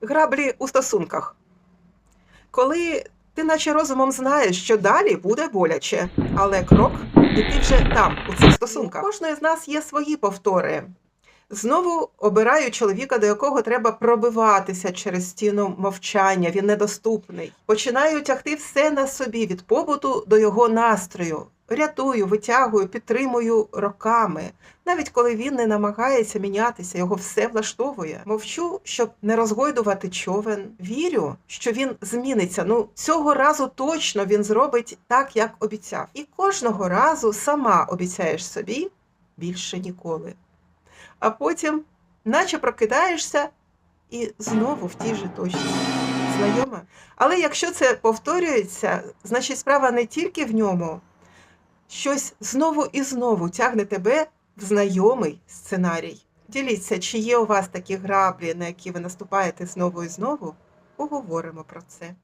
Граблі у стосунках. Коли ти наче розумом знаєш, що далі буде боляче, але крок, і ти вже там, у цих стосунках. У кожної з нас є свої повтори. Знову обираю чоловіка, до якого треба пробиватися через стіну мовчання, він недоступний. Починаю тягти все на собі від побуту до його настрою. Рятую, витягую, підтримую роками. Навіть коли він не намагається мінятися, його все влаштовує. Мовчу, щоб не розгойдувати човен. Вірю, що він зміниться. Ну цього разу точно він зробить так, як обіцяв. І кожного разу сама обіцяєш собі більше ніколи. А потім, наче прокидаєшся, і знову в тій же точці. Знайома. Але якщо це повторюється, значить справа не тільки в ньому, щось знову і знову тягне тебе в знайомий сценарій. Діліться, чи є у вас такі граблі, на які ви наступаєте знову і знову, поговоримо про це.